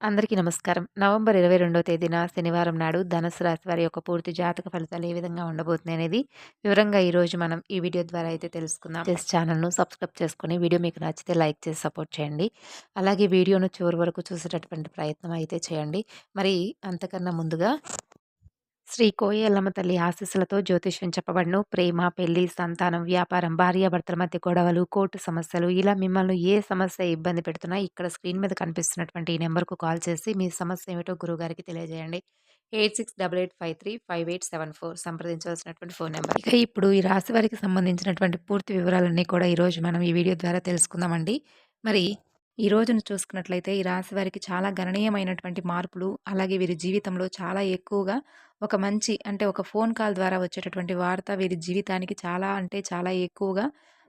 అందరికీ నమస్కారం. నవంబర్ 22వ తేదీన శనివారం నాడు ధనుసు రాశి వారి యొక్క పూర్తి జాతక ఫలితాలు ఏ విధంగా ఉండబోతున్నాయి అనేది వివరంగా ఈరోజు మనం ఈ వీడియో ద్వారా అయితే తెలుసుకుందాం. చేసి ఛానల్‌ను సబ్స్క్రైబ్ చేసుకొని వీడియో మీకు నచ్చితే లైక్ చేసి సపోర్ట్ చేయండి. అలాగే వీడియోను చివరి వరకు చూసేటటువంటి ప్రయత్నం అయితే చేయండి. మరి అంతకన్నా ముందుగా శ్రీ కోయల్లమ్మ తల్లి ఆశీస్సులతో జ్యోతిష్యం చెప్పబడను ప్రేమ, పెళ్ళి, సంతానం, వ్యాపారం, భార్యాభర్తల మధ్య గొడవలు, కోర్టు సమస్యలు ఇలా మిమ్మల్ని ఏ సమస్య ఇబ్బంది పెడుతున్నా ఇక్కడ స్క్రీన్ మీద కనిపిస్తున్నటువంటి ఈ నెంబర్‌కు కాల్ చేసి మీ సమస్య ఏమిటో గురువుగారికి తెలియజేయండి. 8688535874 సంప్రదించవలసినటువంటి ఫోన్ నెంబర్. ఇక ఇప్పుడు ఈ రాశి వారికి సంబంధించినటువంటి పూర్తి వివరాలన్నీ కూడా ఈరోజు మనం ఈ వీడియో ద్వారా తెలుసుకుందామండి. మరి ఈ రోజును చూసుకున్నట్లయితే ఈ రాశి వారికి చాలా గణనీయమైనటువంటి మార్పులు, అలాగే వీరి జీవితంలో చాలా ఎక్కువగా ఒక మంచి అంటే ఒక ఫోన్ కాల్ ద్వారా వచ్చేటటువంటి వార్త వీరి జీవితానికి చాలా అంటే చాలా ఎక్కువగా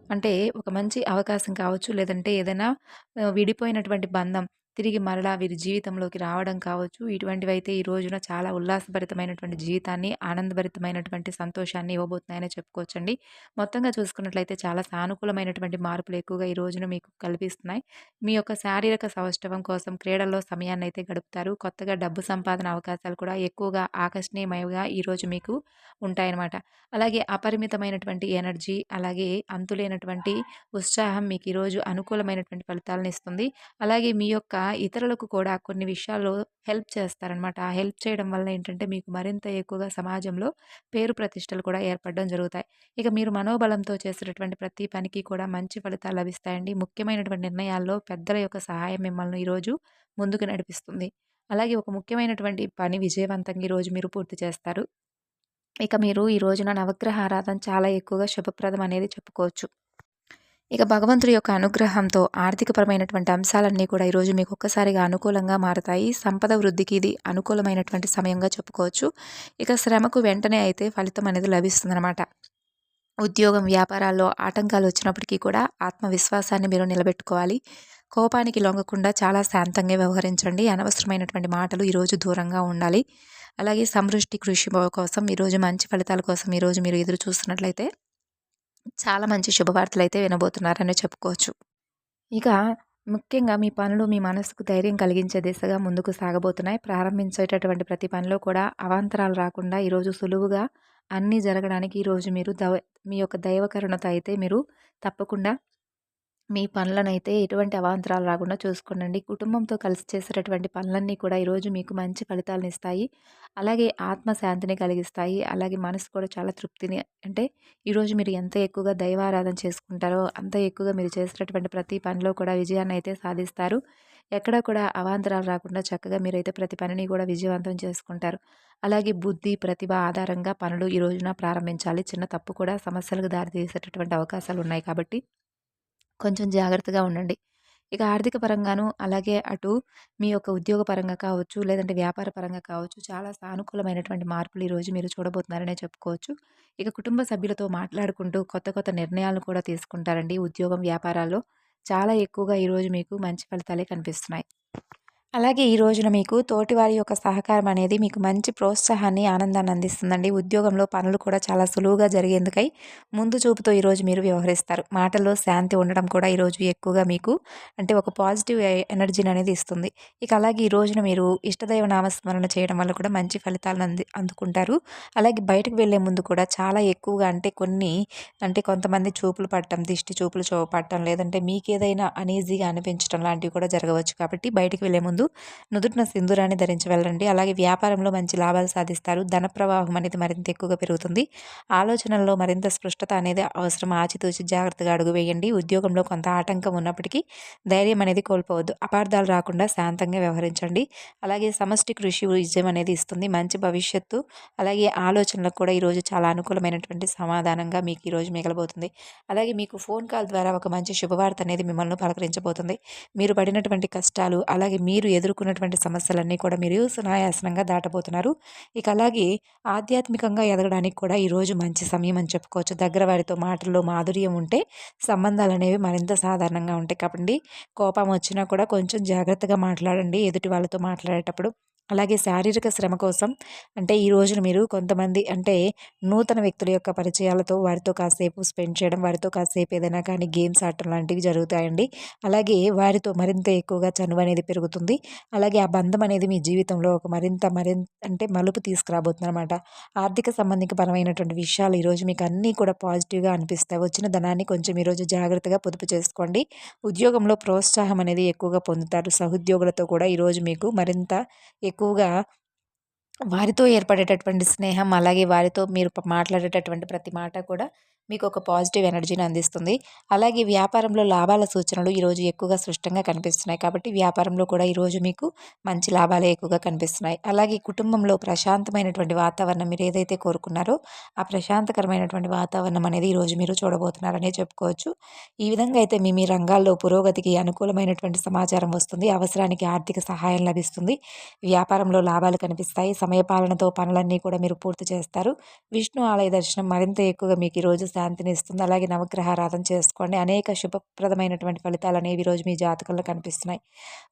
అంటే ఒక మంచి అవకాశం కావచ్చు. లేదంటే ఏదైనా విడిపోయినటువంటి బంధం తిరిగి మరలా వీరి జీవితంలోకి రావడం కావచ్చు. ఇటువంటివైతే ఈ రోజున చాలా ఉల్లాసభరితమైనటువంటి జీవితాన్ని, ఆనందభరితమైనటువంటి సంతోషాన్ని ఇవ్వబోతున్నాయని చెప్పుకోవచ్చండి. మొత్తంగా చూసుకున్నట్లయితే చాలా సానుకూలమైనటువంటి మార్పులు ఎక్కువగా ఈ రోజున మీకు కల్పిస్తున్నాయి. మీ యొక్క శారీరక సౌష్ఠవం కోసం క్రీడల్లో సమయాన్ని అయితే గడుపుతారు. కొత్తగా డబ్బు సంపాదన అవకాశాలు కూడా ఎక్కువగా ఆకర్షణీయమైగా ఈరోజు మీకు ఉంటాయన్నమాట. అలాగే అపరిమితమైనటువంటి ఎనర్జీ, అలాగే అంతులేనటువంటి ఉత్సాహం మీకు ఈరోజు అనుకూలమైనటువంటి ఫలితాలను ఇస్తుంది అలాగే మీ యొక్క ఇతరులకు కూడా కొన్ని విషయాల్లో హెల్ప్ చేస్తారనమాట. ఆ హెల్ప్ చేయడం వల్ల ఏంటంటే మీకు మరింత ఎక్కువగా సమాజంలో పేరు ప్రతిష్టలు కూడా ఏర్పడడం జరుగుతాయి. ఇక మీరు మనోబలంతో చేసినటువంటి ప్రతి పనికి కూడా మంచి ఫలితాలు లభిస్తాయండి. ముఖ్యమైనటువంటి నిర్ణయాల్లో పెద్దల యొక్క సహాయం మిమ్మల్ని ఈరోజు ముందుకు నడిపిస్తుంది. అలాగే ఒక ముఖ్యమైనటువంటి పని విజయవంతంగా ఈరోజు మీరు పూర్తి చేస్తారు. ఇక మీరు ఈ రోజున నవగ్రహ ఆరాధన చాలా ఎక్కువగా శుభప్రదం అనేది చెప్పుకోవచ్చు. ఇక భగవంతుడి యొక్క అనుగ్రహంతో ఆర్థికపరమైనటువంటి అంశాలన్నీ కూడా ఈరోజు మీకు ఒక్కసారిగా అనుకూలంగా మారతాయి. సంపద వృద్ధికి ఇది అనుకూలమైనటువంటి సమయంగా చెప్పుకోవచ్చు. ఇక శ్రమకు వెంటనే అయితే ఫలితం అనేది లభిస్తుందన్నమాట ఉద్యోగం, వ్యాపారాల్లో ఆటంకాలు వచ్చినప్పటికీ కూడా ఆత్మవిశ్వాసాన్ని మీరు నిలబెట్టుకోవాలి. కోపానికి లొంగకుండా చాలా శాంతంగా వ్యవహరించండి. అనవసరమైనటువంటి మాటలు ఈరోజు దూరంగా ఉండాలి. అలాగే సమృష్టి కృషి కోసం ఈరోజు మంచి ఫలితాల కోసం ఈరోజు మీరు ఎదురు చూస్తున్నట్లయితే చాలా మంచి శుభవార్తలైతే వినబోతున్నారని చెప్పుకోవచ్చు. ఇక ముఖ్యంగా మీ పనులు మీ మనసుకు ధైర్యం కలిగించే దిశగా ముందుకు సాగబోతున్నాయి. ప్రారంభించేటటువంటి ప్రతి పనిలో కూడా అవాంతరాలు రాకుండా ఈరోజు సులువుగా అన్నీ జరగడానికి ఈరోజు మీరు దవ మీ యొక్క దైవకరుణతో అయితే మీరు తప్పకుండా మీ పనులనైతే ఎటువంటి అవాంతరాలు రాకుండా చూసుకోనండి కుటుంబంతో కలిసి చేసేటటువంటి పనులన్నీ కూడా ఈరోజు మీకు మంచి ఫలితాలనిస్తాయి. అలాగే ఆత్మశాంతిని కలిగిస్తాయి. అలాగే మనసు కూడా చాలా తృప్తిని అంటే ఈరోజు మీరు ఎంత ఎక్కువగా దైవారాధన చేసుకుంటారో అంత ఎక్కువగా మీరు చేసేటటువంటి ప్రతి పనిలో కూడా విజయాన్ని అయితే సాధిస్తారు. ఎక్కడ కూడా అవాంతరాలు రాకుండా చక్కగా మీరైతే ప్రతి పనిని కూడా విజయవంతం చేసుకుంటారు. అలాగే బుద్ధి, ప్రతిభ ఆధారంగా పనులు ఈ రోజున ప్రారంభించాలి. చిన్న తప్పు కూడా సమస్యలకు దారితీసేటటువంటి అవకాశాలు ఉన్నాయి కాబట్టి కొంచెం జాగ్రత్తగా ఉండండి. ఇక ఆర్థిక పరంగాను, అలాగే అటు మీ యొక్క ఉద్యోగ పరంగా కావచ్చు, లేదంటే వ్యాపార పరంగా కావచ్చు, చాలా సానుకూలమైనటువంటి మార్పులు ఈరోజు మీరు చూడబోతున్నారనే చెప్పుకోవచ్చు. ఇక కుటుంబ సభ్యులతో మాట్లాడుకుంటూ కొత్త కొత్త నిర్ణయాలను కూడా తీసుకుంటారండి. ఉద్యోగం, వ్యాపారాల్లో చాలా ఎక్కువగా ఈరోజు మీకు మంచి ఫలితాలే కనిపిస్తున్నాయి. అలాగే ఈ రోజున మీకు తోటివారి యొక్క సహకారం అనేది మీకు మంచి ప్రోత్సాహాన్ని, ఆనందాన్ని అందిస్తుందండి. ఉద్యోగంలో పనులు కూడా చాలా సులువుగా జరిగేందుకై ముందు చూపుతో ఈరోజు మీరు వ్యవహరిస్తారు. మాటల్లో శాంతి ఉండడం కూడా ఈరోజు ఎక్కువగా మీకు అంటే ఒక పాజిటివ్ ఎనర్జీని అనేది ఇస్తుంది. ఇక అలాగే ఈ రోజున మీరు ఇష్టదైవ నామస్మరణ చేయడం వల్ల కూడా మంచి ఫలితాలను అంది అందుకుంటారు. అలాగే బయటకు వెళ్ళే ముందు కూడా చాలా ఎక్కువగా అంటే కొన్ని అంటే కొంతమంది చూపులు పట్టడం దిష్టి చూపులు చూపట్టడం లేదంటే మీకేదైనా అనీజీగా అనిపించడం లాంటివి కూడా జరగవచ్చు. కాబట్టి బయటకు వెళ్ళే ముందు నుదుటిన సింధూరాన్ని ధరించి వెళ్ళండి. అలాగే వ్యాపారంలో మంచి లాభాలు సాధిస్తారు. ధన ప్రవాహం అనేది మరింత ఎక్కువగా పెరుగుతుంది. ఆలోచనల్లో మరింత స్పష్టత అనేది అవసరం. ఆచితూచి జాగ్రత్తగా అడుగు వేయండి. ఉద్యోగంలో కొంత ఆటంకం ఉన్నప్పటికీ ధైర్యం అనేది కోల్పోవద్దు. అపార్థాలు రాకుండా శాంతంగా వ్యవహరించండి. అలాగే సమష్టి కృషి విజయం అనేది ఇస్తుంది. మంచి భవిష్యత్తు అలాగే ఆలోచనలకు కూడా ఈరోజు చాలా అనుకూలమైనటువంటి సమాధానంగా మీకు ఈరోజు మిగలబోతుంది. అలాగే మీకు ఫోన్ కాల్ ద్వారా ఒక మంచి శుభవార్త అనేది మిమ్మల్ని పలకరించబోతుంది. మీరు పడినటువంటి కష్టాలు అలాగే మీరు ఎదుర్కొన్నటువంటి సమస్యలన్నీ కూడా మీరు సునాయాసనంగా దాటబోతున్నారు. ఇక అలాగే ఆధ్యాత్మికంగా ఎదగడానికి కూడా ఈరోజు మంచి సమయం అని చెప్పుకోవచ్చు. దగ్గర వారితో మాటల్లో మాధుర్యం ఉంటే సంబంధాలు అనేవి మరింత సాధారణంగా ఉంటాయి. కాబట్టి కోపం వచ్చినా కూడా కొంచెం జాగ్రత్తగా మాట్లాడండి ఎదుటి వాళ్ళతో మాట్లాడేటప్పుడు. అలాగే శారీరక శ్రమ కోసం అంటే ఈ రోజున మీరు కొంతమంది అంటే నూతన వ్యక్తుల యొక్క పరిచయాలతో వారితో కాసేపు స్పెండ్ చేయడం వారితో కాసేపు ఏదైనా కానీ గేమ్స్ ఆడటం లాంటివి జరుగుతాయండి. అలాగే వారితో మరింత ఎక్కువగా చనువు అనేది పెరుగుతుంది. అలాగే ఆ బంధం అనేది మీ జీవితంలో ఒక మరింత మరింత అంటే మలుపు తీసుకురాబోతుంది అనమాట ఆర్థిక సంబంధిక పరమైనటువంటి విషయాలు ఈరోజు మీకు అన్నీ కూడా పాజిటివ్గా అనిపిస్తాయి. వచ్చిన ధనాన్ని కొంచెం ఈరోజు జాగ్రత్తగా పొదుపు చేసుకోండి. ఉద్యోగంలో ప్రోత్సాహం అనేది ఎక్కువగా పొందుతారు. సహోద్యోగులతో కూడా ఈరోజు మీకు మరింత ఎక్కువ ఎక్కువగా వారితో ఏర్పడేటటువంటి స్నేహం అలాగే వారితో మీరు మాట్లాడేటటువంటి ప్రతి మాట కూడా మీకు ఒక పాజిటివ్ ఎనర్జీని అందిస్తుంది. అలాగే వ్యాపారంలో లాభాల సూచనలు ఈరోజు ఎక్కువగా స్పష్టంగా కనిపిస్తున్నాయి కాబట్టి వ్యాపారంలో కూడా ఈరోజు మీకు మంచి లాభాలే ఎక్కువగా కనిపిస్తున్నాయి. అలాగే కుటుంబంలో ప్రశాంతమైనటువంటి వాతావరణం మీరు ఏదైతే కోరుకున్నారో ఆ ప్రశాంతకరమైనటువంటి వాతావరణం అనేది ఈరోజు మీరు చూడబోతున్నారనే చెప్పుకోవచ్చు. ఈ విధంగా అయితే మీ మీ రంగాల్లో పురోగతికి అనుకూలమైనటువంటి సమాచారం వస్తుంది. అవసరానికి ఆర్థిక సహాయం లభిస్తుంది. వ్యాపారంలో లాభాలు కనిపిస్తాయి. సమయపాలనతో పనులన్నీ కూడా మీరు పూర్తి చేస్తారు. విష్ణు ఆలయ దర్శనం మరింత ఎక్కువగా మీకు ఈరోజు శాంతిని ఇస్తుంది. అలాగే నవగ్రహారాధన చేసుకోండి. అనేక శుభప్రదమైనటువంటి ఫలితాలు అనేవి ఈరోజు మీ జాతకంలో కనిపిస్తున్నాయి.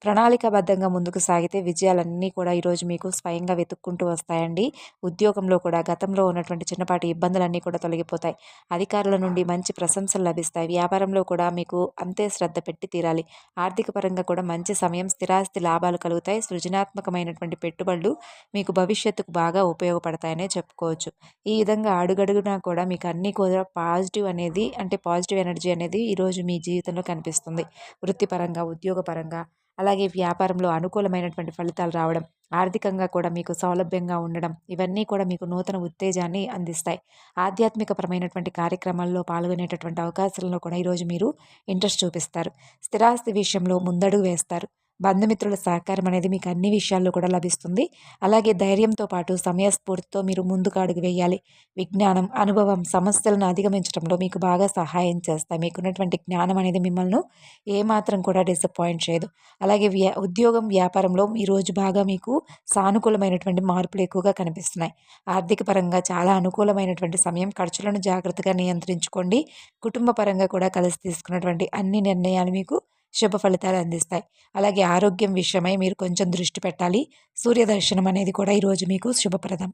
ప్రణాళికాబద్ధంగా ముందుకు సాగితే విజయాలన్నీ కూడా ఈరోజు మీకు స్వయంగా వెతుక్కుంటూ వస్తాయండి. ఉద్యోగంలో కూడా గతంలో ఉన్నటువంటి చిన్నపాటి ఇబ్బందులన్నీ కూడా తొలగిపోతాయి. అధికారుల నుండి మంచి ప్రశంసలు లభిస్తాయి. వ్యాపారంలో కూడా మీకు అంతే శ్రద్ధ పెట్టి తీరాలి. ఆర్థిక పరంగా కూడా మంచి సమయం స్థిరాస్తి లాభాలు కలుగుతాయి. సృజనాత్మకమైనటువంటి పెట్టుబడులు మీకు భవిష్యత్తుకు బాగా ఉపయోగపడతాయనే చెప్పుకోవచ్చు. ఈ విధంగా అడుగడుగునా కూడా మీకు అన్నీ కూడా పాజిటివ్ అనేది అంటే పాజిటివ్ ఎనర్జీ అనేది ఈరోజు మీ జీవితంలో కనిపిస్తుంది. వృత్తిపరంగా ఉద్యోగపరంగా అలాగే వ్యాపారంలో అనుకూలమైనటువంటి ఫలితాలు రావడం ఆర్థికంగా కూడా మీకు సౌలభ్యంగా ఉండడం ఇవన్నీ కూడా మీకు నూతన ఉత్తేజాన్ని అందిస్తాయి. ఆధ్యాత్మికపరమైనటువంటి కార్యక్రమాల్లో పాల్గొనేటటువంటి అవకాశాలను కూడా ఈరోజు మీరు ఇంట్రెస్ట్ చూపిస్తారు. స్థిరాస్తి విషయంలో ముందడుగు వేస్తారు. బంధుమిత్రుల సహకారం అనేది మీకు అన్ని విషయాల్లో కూడా లభిస్తుంది. అలాగే ధైర్యంతో పాటు సమయస్ఫూర్తితో మీరు ముందుకు అడుగు వేయాలి. విజ్ఞానం అనుభవం సమస్యలను అధిగమించడంలో మీకు బాగా సహాయం చేస్తాయి. మీకున్నటువంటి జ్ఞానం అనేది మిమ్మల్ని ఏమాత్రం కూడా డిసప్పాయింట్ చేయదు. అలాగే వ్యా ఉద్యోగం వ్యాపారంలో ఈరోజు బాగా మీకు సానుకూలమైనటువంటి మార్పులు ఎక్కువగా కనిపిస్తున్నాయి. ఆర్థిక పరంగా చాలా అనుకూలమైనటువంటి సమయం. ఖర్చులను జాగ్రత్తగా నియంత్రించుకోండి. కుటుంబ పరంగా కూడా కలిసి తీసుకున్నటువంటి అన్ని నిర్ణయాలు మీకు శుభ ఫలితాలు అందిస్తాయి. అలాగే ఆరోగ్యం విషయమై మీరు కొంచెం దృష్టి పెట్టాలి. సూర్య దర్శనం అనేది కూడా ఈరోజు మీకు శుభప్రదం.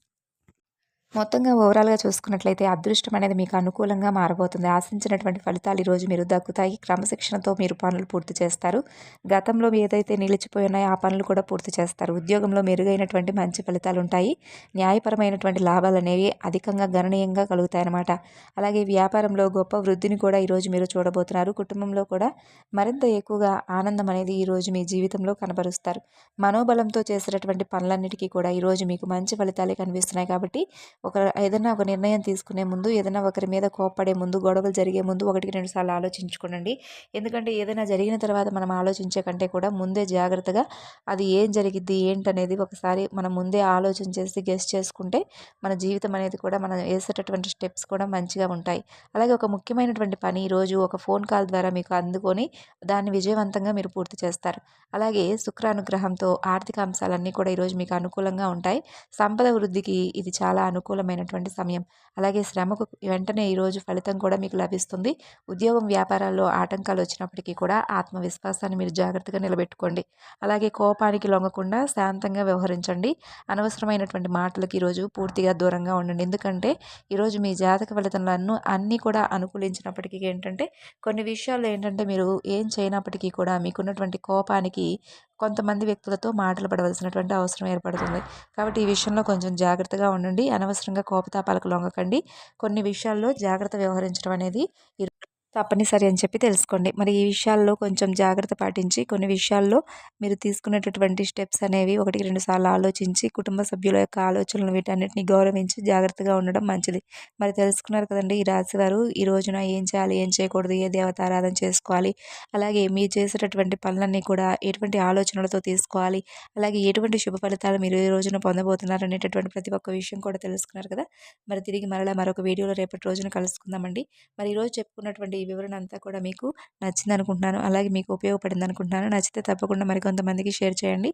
మొత్తంగా ఓవరాల్గా చూసుకున్నట్లయితే అదృష్టం అనేది మీకు అనుకూలంగా మారబోతుంది. ఆశించినటువంటి ఫలితాలు ఈరోజు మీరు దక్కుతాయి. క్రమశిక్షణతో మీరు పనులు పూర్తి చేస్తారు. గతంలో ఏదైతే నిలిచిపోయి ఉన్నాయో ఆ పనులు కూడా పూర్తి చేస్తారు. ఉద్యోగంలో మెరుగైనటువంటి మంచి ఫలితాలు ఉంటాయి. న్యాయపరమైనటువంటి లాభాలు అనేవి అధికంగా గణనీయంగా కలుగుతాయన్నమాట. అలాగే వ్యాపారంలో గొప్ప వృద్ధిని కూడా ఈరోజు మీరు చూడబోతున్నారు. కుటుంబంలో కూడా మరింత ఎక్కువగా ఆనందం అనేది ఈరోజు మీ జీవితంలో కనబరుస్తారు. మనోబలంతో చేసినటువంటి పనులన్నిటికీ కూడా ఈరోజు మీకు మంచి ఫలితాలే కనిపిస్తున్నాయి కాబట్టి ఒక ఏదైనా ఒక నిర్ణయం తీసుకునే ముందు ఏదైనా ఒకరి మీద కోప్పడే ముందు గొడవలు జరిగే ముందు ఒకటికి రెండు సార్లు ఆలోచించుకోనండి. ఎందుకంటే ఏదైనా జరిగిన తర్వాత మనం ఆలోచించే కంటే కూడా ముందే జాగ్రత్తగా అది ఏం జరిగిద్ది ఏంటనేది ఒకసారి మనం ముందే ఆలోచన చేసి గెస్ట్ చేసుకుంటే మన జీవితం అనేది కూడా మనం వేసేటటువంటి స్టెప్స్ కూడా మంచిగా ఉంటాయి. అలాగే ఒక ముఖ్యమైనటువంటి పని ఈరోజు ఒక ఫోన్ కాల్ ద్వారా మీకు అందుకొని దాన్ని విజయవంతంగా మీరు పూర్తి చేస్తారు. అలాగే శుక్రానుగ్రహంతో ఆర్థిక అంశాలన్నీ కూడా ఈరోజు మీకు అనుకూలంగా ఉంటాయి. సంపద వృద్ధికి ఇది చాలా అనుకూలం అనుకూలమైనటువంటి సమయం. అలాగే శ్రమకు వెంటనే ఈరోజు ఫలితం కూడా మీకు లభిస్తుంది. ఉద్యోగం వ్యాపారాల్లో ఆటంకాలు వచ్చినప్పటికీ కూడా ఆత్మవిశ్వాసాన్ని మీరు జాగ్రత్తగా నిలబెట్టుకోండి. అలాగే కోపానికి లొంగకుండా శాంతంగా వ్యవహరించండి. అనవసరమైనటువంటి మాటలకు ఈరోజు పూర్తిగా దూరంగా ఉండండి. ఎందుకంటే ఈరోజు మీ జాతక ఫలితాలను అన్నీ కూడా అనుకూలించినప్పటికీ ఏంటంటే కొన్ని విషయాలు ఏంటంటే మీరు ఏం చేయనప్పటికీ కూడా మీకున్నటువంటి కోపానికి కొంతమంది వ్యక్తులతో మాటలు పడవలసినటువంటి అవసరం ఏర్పడుతుంది. కాబట్టి ఈ విషయంలో కొంచెం జాగ్రత్తగా ఉండండి. అనవసరంగా కోపతాపాలకు లొంగకండి. కొన్ని విషయాల్లో జాగ్రత్త వ్యవహరించడం అనేది తప్పనిసరి అని చెప్పి తెలుసుకోండి. మరి ఈ విషయాల్లో కొంచెం జాగ్రత్త పాటించి కొన్ని విషయాల్లో మీరు తీసుకునేటటువంటి స్టెప్స్ అనేవి ఒకటికి రెండు సార్లు ఆలోచించి కుటుంబ సభ్యుల యొక్క ఆలోచనలు వీటన్నిటిని గౌరవించి జాగ్రత్తగా ఉండడం మంచిది. మరి తెలుసుకున్నారు కదండి ఈ రాశి వారు ఈ రోజున ఏం చేయాలి ఏం చేయకూడదు ఏ దేవతారాధన చేసుకోవాలి అలాగే మీరు చేసేటటువంటి పనులన్నీ కూడా ఎటువంటి ఆలోచనలతో తీసుకోవాలి అలాగే ఎటువంటి శుభ ఫలితాలు మీరు ఈ రోజున పొందబోతున్నారు అనేటటువంటి ప్రతి ఒక్క విషయం కూడా తెలుసుకున్నారు కదా. మరి తిరిగి మరలా మరొక వీడియోలో రేపటి రోజున కలుసుకుందామండి. మరి ఈరోజు చెప్పుకున్నటువంటి వివరణ అంతా కూడా మీకు నచ్చింది అనుకుంటున్నాను అలాగే మీకు ఉపయోగపడింది అనుకుంటున్నాను నచ్చితే తప్పకుండా మరికొంతమందికి షేర్ చేయండి.